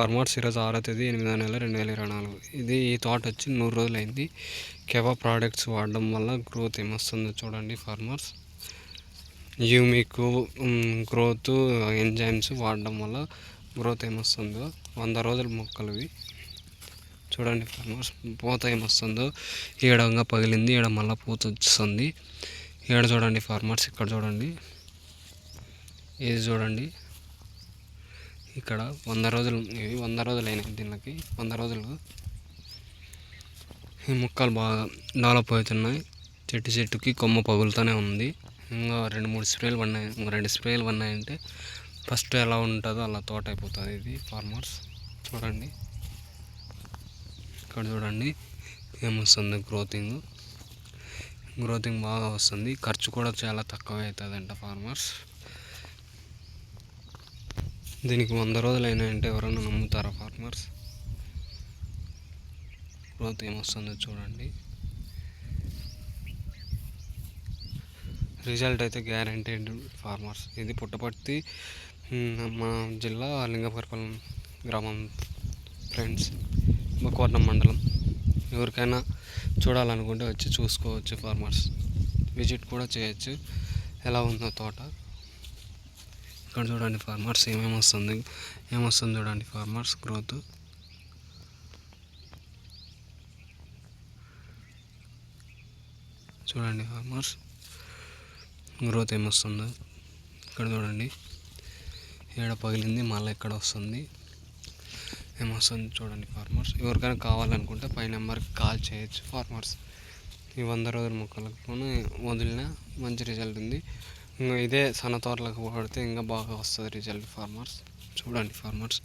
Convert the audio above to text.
Farmers ఈరోజు ఆరో తేదీ ఎనిమిదో నెల రెండు వేల ఇరవై నాలుగు. ఇది ఈ తోట వచ్చి నూరు రోజులు అయింది కెవా ప్రోడక్ట్స్ వాడడం వల్ల గ్రోత్ ఏమొస్తుందో చూడండి ఫార్మర్స్. యూమిక్ గ్రోత్ ఎంజైమ్స్ వాడడం వల్ల గ్రోత్ ఏమొస్తుందో వంద రోజుల మొక్కలువి. చూడండి ఫార్మర్స్ పూత ఏమొస్తుందో. ఈడంగా పగిలింది ఈడ మళ్ళీ పూత వస్తుంది ఈడ చూడండి ఫార్మర్స్ ఇక్కడ చూడండి. ఇది చూడండి. ఇక్కడ వంద రోజులు ఇవి వంద రోజులు అయినాయి దీనికి. వంద రోజులు. ఈ మొక్కలు బాగా డెవలప్ అవుతున్నాయి చెట్టు చెట్టుకి కొమ్మ పగులుతూనే ఉంది. ఇంకా రెండు మూడు స్ప్రేలు పడినాయి. ఇంకా రెండు స్ప్రేలు పడినాయంటే ఫస్ట్ ఎలా ఉంటుందో అలా తోట అయిపోతుంది ఇది ఫార్మర్స్. చూడండి. ఇక్కడ చూడండి. ఏమొస్తుంది గ్రోతింగ్? గ్రోతింగ్ బాగా వస్తుంది. ఖర్చు కూడా చాలా తక్కువ అవుతుందంట ఫార్మర్స్. దీనికి వంద రోజులైనాయంటే ఎవరైనా నమ్ముతారా ఫార్మర్స్? గ్రోత్ ఏమొస్తుందో చూడండి. రిజల్ట్ అయితే గ్యారంటీడ్ ఫార్మర్స్. ఇది పుట్టపర్తి మా జిల్లా లింగపరపల్లి గ్రామం ఫ్రెండ్స్. బుక్కవరం మండలం. ఎవరికైనా చూడాలనుకుంటే వచ్చి చూసుకోవచ్చు ఫార్మర్స్. విజిట్ కూడా చేయొచ్చు. ఎలా ఉందో తోట. ఇక్కడ చూడండి ఫార్మర్స్ ఏమేమి వస్తుంది ఏమొస్తుంది చూడండి ఫార్మర్స్ గ్రోత్ చూడండి ఫార్మర్స్ గ్రోత్ ఏమొస్తుందో ఇక్కడ చూడండి. ఏడ పగిలింది మళ్ళీ ఎక్కడ వస్తుంది ఏమొస్తుంది చూడండి ఫార్మర్స్ ఎవరికైనా కావాలనుకుంటే పై నెంబర్కి కాల్ చేయొచ్చు ఫార్మర్స్ ఈ వంద రోజుల మొక్కలకు వదిలిన మంచి రిజల్ట్ ఉంది. ఇంకా ఇదే సన్న తోటలకు వాడితే ఇంకా బాగా వస్తుంది రిజల్ట్ ఫార్మర్స్. చూడండి ఫార్మర్స్.